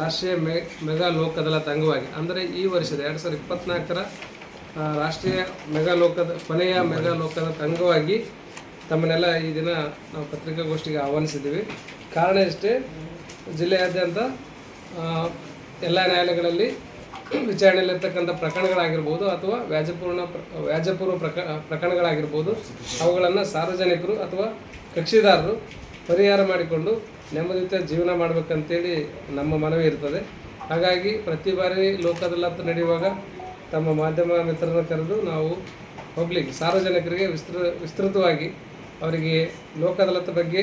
ರಾಷ್ಟ್ರೀಯ ಮೆ ಮೆಗಾ ಲೋಕ್ ಅದಾಲತ್ ಅಂಗವಾಗಿ. ಅಂದರೆ ಈ ವರ್ಷದ ಎರಡು ಸಾವಿರದ ಇಪ್ಪತ್ನಾಲ್ಕರ ರಾಷ್ಟ್ರೀಯ ಮೆಗಾ ಲೋಕದ ಕೊನೆಯ ಮೆಗಾ ಲೋಕದ ಅಂಗವಾಗಿ ತಮ್ಮನ್ನೆಲ್ಲ ಈ ದಿನ ನಾವು ಪತ್ರಿಕಾಗೋಷ್ಠಿಗೆ ಆಹ್ವಾನಿಸಿದ್ದೀವಿ. ಕಾರಣ ಇಷ್ಟೇ, ಜಿಲ್ಲೆಯಾದ್ಯಂತ ಎಲ್ಲ ನ್ಯಾಯಾಲಯಗಳಲ್ಲಿ ವಿಚಾರಣೆಯಲ್ಲಿರ್ತಕ್ಕಂಥ ಪ್ರಕರಣಗಳಾಗಿರ್ಬೋದು ಅಥವಾ ವ್ಯಾಜ್ಯಪೂರ್ಣ ಪ್ರ- ವ್ಯಾಜ್ಯಪೂರ್ವ ಪ್ರಕ, ಪ್ರಕರಣಗಳಾಗಿರ್ಬೋದು, ಅವುಗಳನ್ನು ಸಾರ್ವಜನಿಕರು ಅಥವಾ ಕಕ್ಷಿದಾರರು ಪರಿಹಾರ ಮಾಡಿಕೊಂಡು ನೆಮ್ಮದಿಯುತ ಜೀವನ ಮಾಡಬೇಕಂತೇಳಿ ನಮ್ಮ ಮನವಿ ಇರ್ತದೆ. ಹಾಗಾಗಿ ಪ್ರತಿ ಬಾರಿ ಲೋಕದಲ್ಲಾತ ನಡೆಯುವಾಗ ತಮ್ಮ ಮಾಧ್ಯಮ ಮಿತ್ರರನ್ನ ಕರೆದು ನಾವು ಪಬ್ಲಿಕ್ ಸಾರ್ವಜನಿಕರಿಗೆ ವಿಸ್ತೃ ವಿಸ್ತೃತವಾಗಿ ಅವರಿಗೆ ಲೋಕ ಬಗ್ಗೆ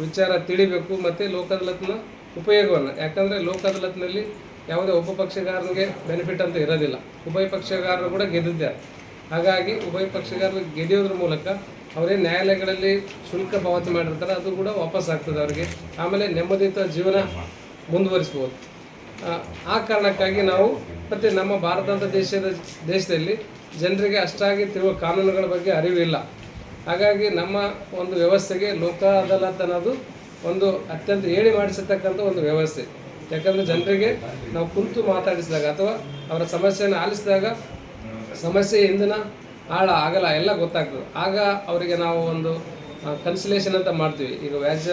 ವಿಚಾರ ತಿಳಿಬೇಕು ಮತ್ತು ಲೋಕ ಅದಾಲತ್ನ ಉಪಯೋಗವನ್ನು. ಯಾಕಂದರೆ ಲೋಕ ಅದಾಲತ್ನಲ್ಲಿ ಯಾವುದೇ ಉಪಪಕ್ಷಗಾರನಿಗೆ ಬೆನಿಫಿಟ್ ಅಂತ ಇರೋದಿಲ್ಲ. ಉಭಯ ಪಕ್ಷಗಾರರು ಕೂಡ ಗೆದ್ದಿದ್ದಾರೆ. ಹಾಗಾಗಿ ಉಭಯ ಪಕ್ಷಗಾರರು ಗೆದಿಯೋದ್ರ ಮೂಲಕ ಅವರೇ ನ್ಯಾಯಾಲಯಗಳಲ್ಲಿ ಶುಲ್ಕ ಪಾವತಿ ಮಾಡಿರ್ತಾರೆ ಅದು ಕೂಡ ವಾಪಸ್ ಆಗ್ತದೆ ಅವರಿಗೆ. ಆಮೇಲೆ ನೆಮ್ಮದಿಯುತ ಜೀವನ ಮುಂದುವರಿಸ್ಬೋದು ಆ, ಕಾರಣಕ್ಕಾಗಿ ನಾವು ಮತ್ತು ನಮ್ಮ ಭಾರತದ ದೇಶದ ದೇಶದಲ್ಲಿ ಜನರಿಗೆ ಅಷ್ಟಾಗಿ ತಿರುವ ಕಾನೂನುಗಳ ಬಗ್ಗೆ ಅರಿವಿಲ್ಲ. ಹಾಗಾಗಿ ನಮ್ಮ ಒಂದು ವ್ಯವಸ್ಥೆಗೆ ಲೋಕ ಅದಾಲತ್ ಅನ್ನೋದು ಒಂದು ಅತ್ಯಂತ ಹೇಳಿ ಮಾಡಿಸತಕ್ಕಂಥ ಒಂದು ವ್ಯವಸ್ಥೆ. ಯಾಕಂದರೆ ಜನರಿಗೆ ನಾವು ಕುಂತು ಮಾತಾಡಿಸಿದಾಗ ಅಥವಾ ಅವರ ಸಮಸ್ಯೆಯನ್ನು ಆಲಿಸಿದಾಗ ಸಮಸ್ಯೆ ಹಿಂದಿನ ಆಳ, ಆಗಲ್ಲ, ಎಲ್ಲ ಗೊತ್ತಾಗ್ತದೆ. ಆಗ ಅವರಿಗೆ ನಾವು ಒಂದು ಕನ್ಸಲೇಷನ್ ಅಂತ ಮಾಡ್ತೀವಿ. ಈಗ ವ್ಯಾಜ್ಯ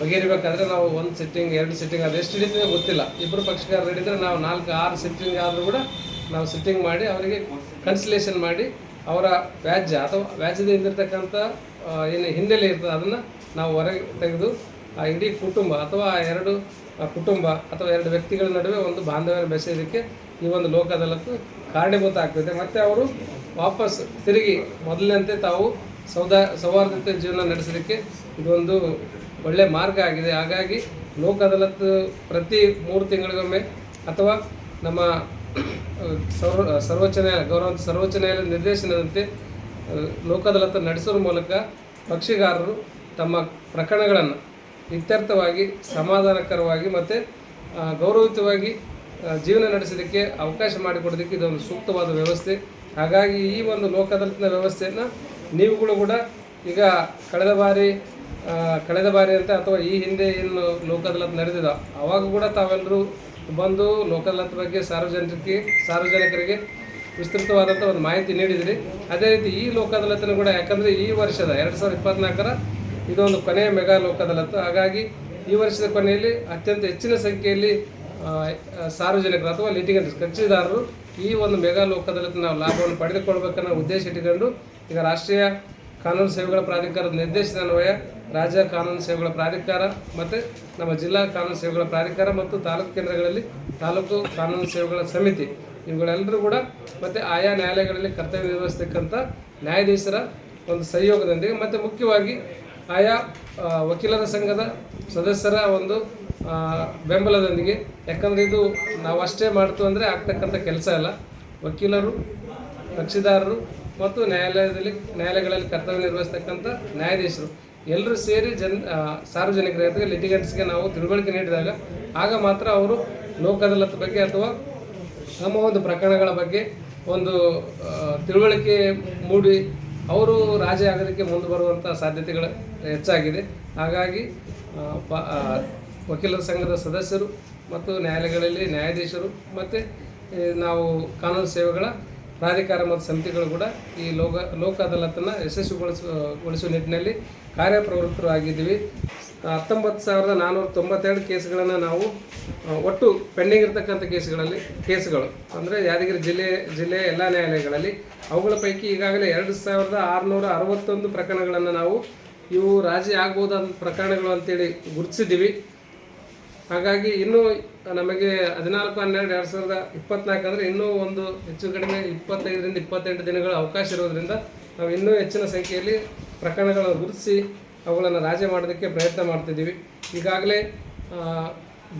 ಬಗೆಹರಿಬೇಕಾದ್ರೆ ನಾವು ಒಂದು ಸಿಟ್ಟಿಂಗ್ ಎರಡು ಸಿಟ್ಟಿಂಗ್ ಅದು ಎಷ್ಟು ಹಿಡಿತದೆ ಗೊತ್ತಿಲ್ಲ. ಇಬ್ಬರು ಪಕ್ಷಕಾರರು ಹಿಡಿದ್ರೆ ನಾವು ನಾಲ್ಕು, ಆರು ಸಿಟ್ಟಿಂಗ್ ಆದರೂ ಕೂಡ ನಾವು ಸಿಟ್ಟಿಂಗ್ ಮಾಡಿ ಅವರಿಗೆ ಕನ್ಸಲೇಷನ್ ಮಾಡಿ ಅವರ ವ್ಯಾಜ್ಯ ಅಥವಾ ವ್ಯಾಜ್ಯದ ಹಿಂದಿರ್ತಕ್ಕಂಥ ಏನು ಹಿನ್ನೆಲೆ ಇರ್ತದೆ, ಅದನ್ನು ನಾವು ಹೊರಗೆ ತೆಗೆದು ಆ ಇಡೀ ಕುಟುಂಬ ಅಥವಾ ಎರಡು ಕುಟುಂಬ ಅಥವಾ ಎರಡು ವ್ಯಕ್ತಿಗಳ ನಡುವೆ ಒಂದು ಬಾಂಧವ್ಯ ಬೆಸೆಯೋದಕ್ಕೆ ಈ ಒಂದು ಲೋಕದಲ್ಲಕ್ಕೂ ಕಾರಣೀಭೂತ ಆಗ್ತದೆ. ಮತ್ತು ಅವರು ವಾಪಸ್ ತಿರುಗಿ ಮೊದಲಿನಂತೆ ತಾವು ಸೌದಾ ಸೌಹಾರ್ದತೆ ಜೀವನ ನಡೆಸೋದಕ್ಕೆ ಇದೊಂದು ಒಳ್ಳೆಯ ಮಾರ್ಗ ಆಗಿದೆ. ಹಾಗಾಗಿ ಲೋಕ ಪ್ರತಿ ಮೂರು ತಿಂಗಳಿಗೊಮ್ಮೆ ಅಥವಾ ನಮ್ಮ ಸರ್ವ ಸರ್ವೋಚ್ಚ ನ್ಯಾಯಾಲಯ ಗೌರವ ಸರ್ವೋಚ್ಚ ನ್ಯಾಯಾಲಯದ ನಿರ್ದೇಶನದಂತೆ ಲೋಕದಲತ್ತು ನಡೆಸೋದ್ರ ಮೂಲಕ ಪಕ್ಷಿಗಾರರು ತಮ್ಮ ಪ್ರಕರಣಗಳನ್ನು ಇತ್ಯರ್ಥವಾಗಿ ಸಮಾಧಾನಕರವಾಗಿ ಮತ್ತು ಗೌರವಯುತವಾಗಿ ಜೀವನ ನಡೆಸೋದಕ್ಕೆ ಅವಕಾಶ ಮಾಡಿಕೊಡೋದಕ್ಕೆ ಇದೊಂದು ಸೂಕ್ತವಾದ ವ್ಯವಸ್ಥೆ. ಹಾಗಾಗಿ ಈ ಒಂದು ಲೋಕ ವ್ಯವಸ್ಥೆಯನ್ನು ನೀವುಗಳು ಕೂಡ ಈಗ ಕಳೆದ ಬಾರಿ ಕಳೆದ ಬಾರಿ ಅಂತ ಅಥವಾ ಈ ಹಿಂದೆ ಏನು ಲೋಕ ನಡೆದಿದ, ಅವಾಗ ಕೂಡ ತಾವೆಲ್ಲರೂ ಬಂದು ಲೋಕ ಬಗ್ಗೆ ಸಾರ್ವಜನಿಕರಿಗೆ ಸಾರ್ವಜನಿಕರಿಗೆ ವಿಸ್ತೃತವಾದಂಥ ಒಂದು ಮಾಹಿತಿ ನೀಡಿದಿರಿ. ಅದೇ ರೀತಿ ಈ ಲೋಕ ಕೂಡ ಯಾಕಂದರೆ ಈ ವರ್ಷದ ಎರಡು ಸಾವಿರದ ಇಪ್ಪತ್ನಾಲ್ಕರ ಇದೊಂದು ಕೊನೆಯ ಮೆಗಾ ಲೋಕದಲ್ಲತ್ತು ಹಾಗಾಗಿ ಈ ವರ್ಷದ ಕೊನೆಯಲ್ಲಿ ಅತ್ಯಂತ ಹೆಚ್ಚಿನ ಸಂಖ್ಯೆಯಲ್ಲಿ ಸಾರ್ವಜನಿಕರು ಅಥವಾ ಲಿಟಿಗಂಟ್ ಕಕ್ಷಿದಾರರು ಈ ಒಂದು ಮೆಗಾ ಲೋಕದಲ್ಲಿ ನಾವು ಲಾಭವನ್ನು ಪಡೆದುಕೊಳ್ಬೇಕನ್ನೋ ಉದ್ದೇಶ ಇಟ್ಟುಕೊಂಡು ಈಗ ರಾಷ್ಟ್ರೀಯ ಕಾನೂನು ಸೇವೆಗಳ ಪ್ರಾಧಿಕಾರದ ನಿರ್ದೇಶನ ಅನ್ವಯ ರಾಜ್ಯ ಕಾನೂನು ಸೇವೆಗಳ ಪ್ರಾಧಿಕಾರ ಮತ್ತು ನಮ್ಮ ಜಿಲ್ಲಾ ಕಾನೂನು ಸೇವೆಗಳ ಪ್ರಾಧಿಕಾರ ಮತ್ತು ತಾಲೂಕು ಕೇಂದ್ರಗಳಲ್ಲಿ ತಾಲೂಕು ಕಾನೂನು ಸೇವೆಗಳ ಸಮಿತಿ, ಇವುಗಳೆಲ್ಲರೂ ಕೂಡ ಮತ್ತು ಆಯಾ ನ್ಯಾಯಾಲಯಗಳಲ್ಲಿ ಕರ್ತವ್ಯ ನಿರ್ವಹಿಸ್ತಕ್ಕಂಥ ನ್ಯಾಯಾಧೀಶರ ಒಂದು ಸಹಯೋಗದೊಂದಿಗೆ ಮತ್ತು ಮುಖ್ಯವಾಗಿ ಆಯಾ ವಕೀಲರ ಸಂಘದ ಸದಸ್ಯರ ಒಂದು ಬೆಂಬಲದೊಂದಿಗೆ. ಯಾಕಂದರೆ ಇದು ನಾವು ಅಷ್ಟೇ ಮಾಡ್ತು ಅಂದರೆ ಆಗ್ತಕ್ಕಂಥ ಕೆಲಸ ಅಲ್ಲ. ವಕೀಲರು ಕಕ್ಷಿದಾರರು ಮತ್ತು ನ್ಯಾಯಾಲಯದಲ್ಲಿ ನ್ಯಾಯಾಲಯಗಳಲ್ಲಿ ಕರ್ತವ್ಯ ನಿರ್ವಹಿಸ್ತಕ್ಕಂಥ ನ್ಯಾಯಾಧೀಶರು. ಎಲ್ಲರೂ ಸೇರಿ ಜನ್ ಆ, ಸಾರ್ವಜನಿಕರ ಜೊತೆಗೆ ಲಿಟಿಗೇಟ್ಸ್ಗೆ ನಾವು ತಿಳುವಳಿಕೆ ನೀಡಿದಾಗ ಆಗ ಮಾತ್ರ ಅವರು ಲೋಕ ಅದಾಲತ್ ಬಗ್ಗೆ ಅಥವಾ ನಮ್ಮ ಒಂದು ಪ್ರಕರಣಗಳ ಬಗ್ಗೆ ಒಂದು ತಿಳುವಳಿಕೆ ಮೂಡಿ ಅವರು ರಾಜ ಆಗೋದಕ್ಕೆ ಮುಂದೆ ಬರುವಂಥ ಸಾಧ್ಯತೆಗಳು ಹೆಚ್ಚಾಗಿದೆ. ಹಾಗಾಗಿ ಪ ವಕೀಲರ ಸಂಘದ ಸದಸ್ಯರು ಮತ್ತು ನ್ಯಾಯಾಲಯಗಳಲ್ಲಿ ನ್ಯಾಯಾಧೀಶರು ಮತ್ತು ನಾವು ಕಾನೂನು ಸೇವೆಗಳ ಪ್ರಾಧಿಕಾರ ಮತ್ತು ಸಮಿತಿಗಳು ಕೂಡ ಈ ಲೋಕ ಲೋಕ ಅದಾಲತನ್ನು ಯಶಸ್ವಿಗೊಳಿಸುವ ಗೊಳಿಸುವ ನಿಟ್ಟಿನಲ್ಲಿ ಕಾರ್ಯಪ್ರವೃತ್ತರು ಆಗಿದ್ದೀವಿ ಹತ್ತೊಂಬತ್ತು ಸಾವಿರದ ನಾನ್ನೂರ ತೊಂಬತ್ತೆರಡು ಕೇಸ್ಗಳನ್ನು ನಾವು ಒಟ್ಟು ಪೆಂಡಿಂಗ್ ಇರತಕ್ಕಂಥ ಕೇಸ್ಗಳಲ್ಲಿ, ಕೇಸ್ಗಳು. ಅಂದರೆ ಯಾದಗಿರಿ ಜಿಲ್ಲೆ ಜಿಲ್ಲೆಯ ಎಲ್ಲ ನ್ಯಾಯಾಲಯಗಳಲ್ಲಿ ಅವುಗಳ ಪೈಕಿ ಈಗಾಗಲೇ ಎರಡು ಸಾವಿರದ ಆರುನೂರ ಅರವತ್ತೊಂದು ಪ್ರಕರಣಗಳನ್ನು ನಾವು ಇವು ರಾಜಿ ಆಗ್ಬೋದಾದ ಪ್ರಕರಣಗಳು ಅಂತೇಳಿ ಗುರುತಿಸಿದ್ದೀವಿ. ಹಾಗಾಗಿ ಇನ್ನೂ ನಮಗೆ ಹದಿನಾಲ್ಕು, ಹನ್ನೆರಡು, ಎರಡು ಸಾವಿರದ ಇಪ್ಪತ್ನಾಲ್ಕು ಅಂದರೆ ಇನ್ನೂ ಒಂದು ಹೆಚ್ಚು ಕಡಿಮೆ ಇಪ್ಪತ್ತೈದರಿಂದ ಇಪ್ಪತ್ತೆಂಟು ದಿನಗಳ ಅವಕಾಶ ಇರೋದರಿಂದ ನಾವು ಇನ್ನೂ ಹೆಚ್ಚಿನ ಸಂಖ್ಯೆಯಲ್ಲಿ ಪ್ರಕರಣಗಳನ್ನು ಗುರುತಿಸಿ ಅವುಗಳನ್ನು ರಾಜಿ ಮಾಡೋದಕ್ಕೆ ಪ್ರಯತ್ನ ಮಾಡ್ತಿದ್ದೀವಿ. ಈಗಾಗಲೇ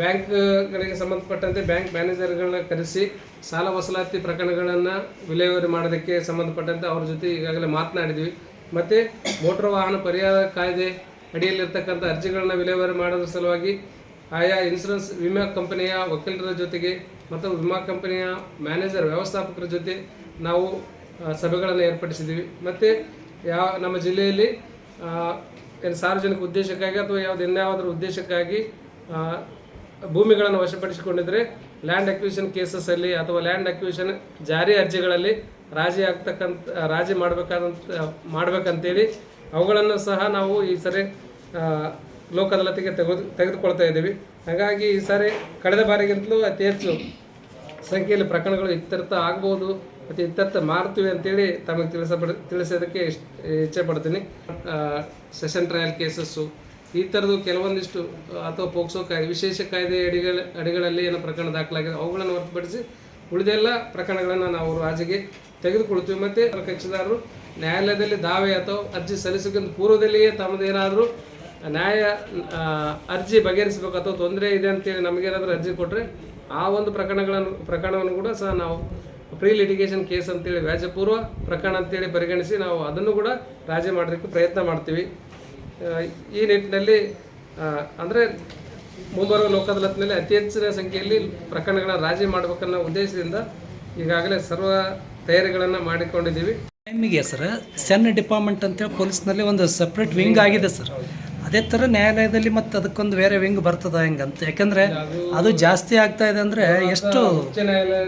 ಬ್ಯಾಂಕ್ಗಳಿಗೆ ಸಂಬಂಧಪಟ್ಟಂತೆ ಬ್ಯಾಂಕ್ ಮ್ಯಾನೇಜರ್ಗಳನ್ನ ಕರೆಸಿ ಸಾಲ ವಸೂಲಾತಿ ಪ್ರಕರಣಗಳನ್ನು ವಿಲೇವಾರಿ ಮಾಡೋದಕ್ಕೆ ಸಂಬಂಧಪಟ್ಟಂತೆ ಅವ್ರ ಜೊತೆ ಈಗಾಗಲೇ ಮಾತನಾಡಿದ್ವಿ. ಮತ್ತು ಮೋಟಾರ್ ವಾಹನ ಪರಿಹಾರ ಕಾಯ್ದೆ ಅಡಿಯಲ್ಲಿರ್ತಕ್ಕಂಥ ಅರ್ಜಿಗಳನ್ನ ವಿಲೇವಾರಿ ಮಾಡೋದ್ರ ಸಲುವಾಗಿ ಆಯಾ ಇನ್ಸೂರೆನ್ಸ್ ವಿಮಾ ಕಂಪನಿಯ ವಕೀಲರ ಜೊತೆಗೆ ಮತ್ತು ವಿಮಾ ಕಂಪನಿಯ ಮ್ಯಾನೇಜರ್ ವ್ಯವಸ್ಥಾಪಕರ ಜೊತೆ ನಾವು ಸಭೆಗಳನ್ನು ಏರ್ಪಡಿಸಿದ್ದೀವಿ ಮತ್ತು ಯಾವ ನಮ್ಮ ಜಿಲ್ಲೆಯಲ್ಲಿ ಏನು ಸಾರ್ವಜನಿಕ ಉದ್ದೇಶಕ್ಕಾಗಿ ಅಥವಾ ಯಾವ್ದು ಇನ್ಯಾವುದರ ಉದ್ದೇಶಕ್ಕಾಗಿ ಭೂಮಿಗಳನ್ನು ವಶಪಡಿಸಿಕೊಂಡಿದ್ರೆ ಲ್ಯಾಂಡ್ ಅಕ್ವಿಷನ್ ಕೇಸಸ್ಸಲ್ಲಿ ಅಥವಾ ಲ್ಯಾಂಡ್ ಅಕ್ವಿಷನ್ ಜಾರಿ ಅರ್ಜಿಗಳಲ್ಲಿ ರಾಜಿ ಆಗ್ತಕ್ಕಂಥ, ರಾಜಿ ಮಾಡಬೇಕಾದಂಥ ಮಾಡಬೇಕಂತೇಳಿ ಅವುಗಳನ್ನು ಸಹ ನಾವು ಈ ಸರಿ ಲೋಕ ತೆಗೆದು, ತೆಗೆದುಕೊಳ್ತಾ ಇದ್ದೀವಿ. ಹಾಗಾಗಿ ಈ ಸಾರಿ ಕಳೆದ ಬಾರಿಗಿಂತಲೂ ಅತಿ ಹೆಚ್ಚು ಸಂಖ್ಯೆಯಲ್ಲಿ ಪ್ರಕರಣಗಳು ಇತ್ಯರ್ಥ ಆಗ್ಬೋದು. ಮತ್ತು ಇತ್ಯರ್ಥ ಮಾರ್ತೀವಿ ಅಂತೇಳಿ ತಮಗೆ ತಿಳಿಸಬಡ, ತಿಳಿಸೋದಕ್ಕೆ ಇಷ್ಟ ಇಚ್ಛೆ ಪಡ್ತೀನಿ. ಸೆಷನ್ ಟ್ರಯಲ್ ಕೇಸಸ್ಸು, ಈ ಥರದ್ದು ಕೆಲವೊಂದಿಷ್ಟು ಅಥವಾ ಪೋಕ್ಸೋ ಕಾಯ್ದೆ, ವಿಶೇಷ ಕಾಯ್ದೆ ಅಡಿಗಳ, ಅಡಿಗಳಲ್ಲಿ ಏನು ಪ್ರಕರಣ ದಾಖಲಾಗಿದೆ, ಅವುಗಳನ್ನು ಹೊರತುಪಡಿಸಿ ಉಳಿದೆಲ್ಲ ಪ್ರಕರಣಗಳನ್ನು ನಾವು ರಾಜಿಗೆ ತೆಗೆದುಕೊಳ್ತೀವಿ. ಮತ್ತು ಕಕ್ಷಿದಾರರು ನ್ಯಾಯಾಲಯದಲ್ಲಿ ದಾವೆ ಅಥವಾ ಅರ್ಜಿ ಸಲ್ಲಿಸೋಕ್ಕಿಂತ ಪೂರ್ವದಲ್ಲಿಯೇ ತಮ್ಮದೇನಾದರೂ ನ್ಯಾಯ ಅರ್ಜಿ ಬಗೆಹರಿಸಬೇಕು ಅಥವಾ ತೊಂದರೆ ಇದೆ ಅಂತೇಳಿ ನಮಗೇನಾದರೂ ಅರ್ಜಿ ಕೊಟ್ಟರೆ ಆ ಒಂದು ಪ್ರಕರಣಗಳನ್ನು, ಪ್ರಕರಣವನ್ನು ಕೂಡ ಸಹ ನಾವು ಪ್ರೀ ಲಿಟಿಗೇಷನ್ ಕೇಸ್ ಅಂತೇಳಿ ವ್ಯಾಜ್ಯಪೂರ್ವ ಪ್ರಕರಣ ಅಂತೇಳಿ ಪರಿಗಣಿಸಿ ನಾವು ಅದನ್ನು ಕೂಡ ರಾಜಿ ಮಾಡೋದಕ್ಕೆ ಪ್ರಯತ್ನ ಮಾಡ್ತೀವಿ. ಈ ನಿಟ್ಟಿನಲ್ಲಿ ಅಂದರೆ ಮುಂಬರುವ ಲೋಕ ಅದಾಲತ್ನಲ್ಲಿ ಅತಿ ಹೆಚ್ಚಿನ ಸಂಖ್ಯೆಯಲ್ಲಿ ಪ್ರಕರಣಗಳನ್ನು ರಾಜಿ ಮಾಡಬೇಕನ್ನೋ ಉದ್ದೇಶದಿಂದ ಈಗಾಗಲೇ ಸರ್ವ ತಯಾರಿಗಳನ್ನು ಮಾಡಿಕೊಂಡಿದ್ದೀವಿ. ಟೈಮಿಗೆ ಸರ್ ಸೆನ್ ಡಿಪಾರ್ಟ್ಮೆಂಟ್ ಅಂತೇಳಿ ಪೊಲೀಸ್ನಲ್ಲಿ ಒಂದು ಸಪ್ರೇಟ್ ವಿಂಗ್ ಆಗಿದೆ ಸರ್. ಅದೇ ಥರ ನ್ಯಾಯಾಲಯದಲ್ಲಿ ಮತ್ತೆ ಅದಕ್ಕೊಂದು ಬೇರೆ ವಿಂಗ್ ಬರ್ತದ ಹೆಂಗಂತ. ಯಾಕಂದ್ರೆ ಅದು ಜಾಸ್ತಿ ಆಗ್ತಾ ಇದೆ ಅಂದ್ರೆ ಎಷ್ಟು ಉಚ್ಚ ನ್ಯಾಯಾಲಯ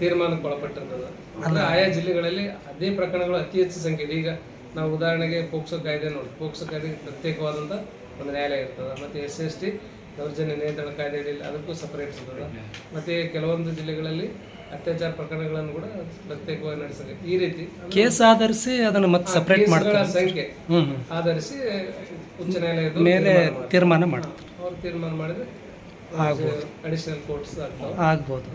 ತೀರ್ಮಾನಕ್ಕೆ ಒಳಪಟ್ಟಿರ್ತದೆ ಅಂದ್ರೆ ಆಯಾ ಜಿಲ್ಲೆಗಳಲ್ಲಿ ಅದೇ ಪ್ರಕರಣಗಳು ಅತಿ ಹೆಚ್ಚು ಸಂಖ್ಯೆ ಇದೆ ಈಗ ನಾವು ಉದಾಹರಣೆಗೆ ಪೋಕ್ಸೋ ಕಾಯ್ದೆ ನೋಡಿ. ಪೋಕ್ಸೋ ಕಾಯ್ದೆಗೆ ಪ್ರತ್ಯೇಕವಾದಂಥ ಒಂದು ನ್ಯಾಯಾಲಯ ಇರ್ತದೆ. ಮತ್ತು ಎಸ್ ಎಸ್ ಟಿ ದೌರ್ಜನ್ಯ ನಿಯಂತ್ರಣ ಕಾಯ್ದೆ ಅಡಿಯಲ್ಲಿ ಅದಕ್ಕೂ ಸಪರೇಟ್ ಇರ್ತದೆ. ಮತ್ತು ಕೆಲವೊಂದು ಜಿಲ್ಲೆಗಳಲ್ಲಿ ಅತ್ಯಾಚಾರ ಪ್ರಕರಣಗಳನ್ನು ಕೂಡ ಪ್ರತ್ಯೇಕವಾಗಿ ನಡೆಸಬೇಕು. ಈ ರೀತಿ ಕೇಸ್ ಆಧರಿಸಿ ಅದನ್ನು ಮತ್ತೆ ಸಪ್ರೇಟ್ ಮಾಡ್ತಾರೆ. ಸಂಖ್ಯೆ ಆಧರಿಸಿ ಉಚ್ಚ ನ್ಯಾಯಾಲಯದ ಮೇಲೆ ತೀರ್ಮಾನ ಮಾಡ್ತಾರೆ. ಅವ್ರು ತೀರ್ಮಾನ ಮಾಡಿದ್ರೆ ಅಡಿಷನಲ್ ಕೋರ್ಟ್ಸ್ ಆಗ್ಬೋದು.